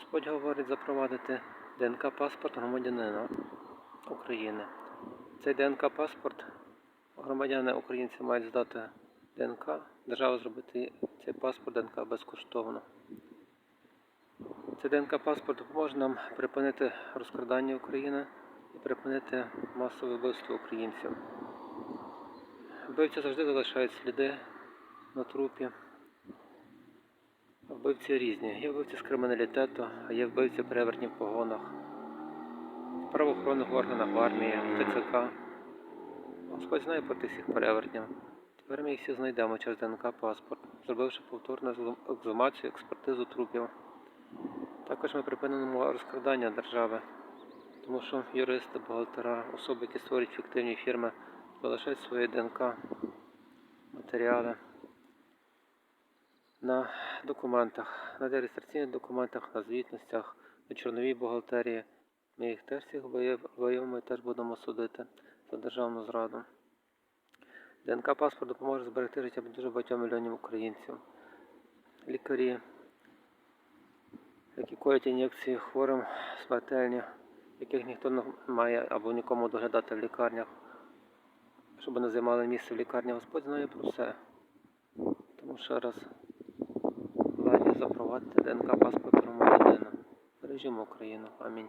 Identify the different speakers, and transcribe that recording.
Speaker 1: Господь говорить запровадити ДНК-паспорт громадянина України. Цей ДНК-паспорт громадяни українці мають здати ДНК, держава зробити цей паспорт ДНК безкоштовно. Цей ДНК-паспорт допоможе нам припинити розкрадання України і припинити масове вбивство українців. Вбивці завжди залишають сліди на трупі. Вбивці різні. Є вбивці з криміналітету, а є вбивці перевертні в погонах, в правоохоронних органах, в армії, в ТЦК. Господь знає про тих всіх перевертнів. Тепер ми їх всі знайдемо через ДНК паспорт, зробивши повторну ексгумацію, експертизу трупів. Також ми припинимо розкрадання держави, тому що юристи, бухгалтера, особи, які створюють фіктивні фірми, залишають свої ДНК матеріали на документах, на реєстраційних документах, на звітностях, на чорновій бухгалтерії. Ми їх теж всіх виявимо і теж будемо судити за державну зраду. ДНК паспорт допоможе зберегти життя дуже багатьом мільйонів українців. Лікарі, які коять ін'єкції хворим смертельні, яких ніхто не має або нікому доглядати в лікарнях, щоб не займали місце в лікарні. Господь знає про все. Тому ще раз запровадити ДНК паспорт громадянина. Бережімо Україну. Амінь.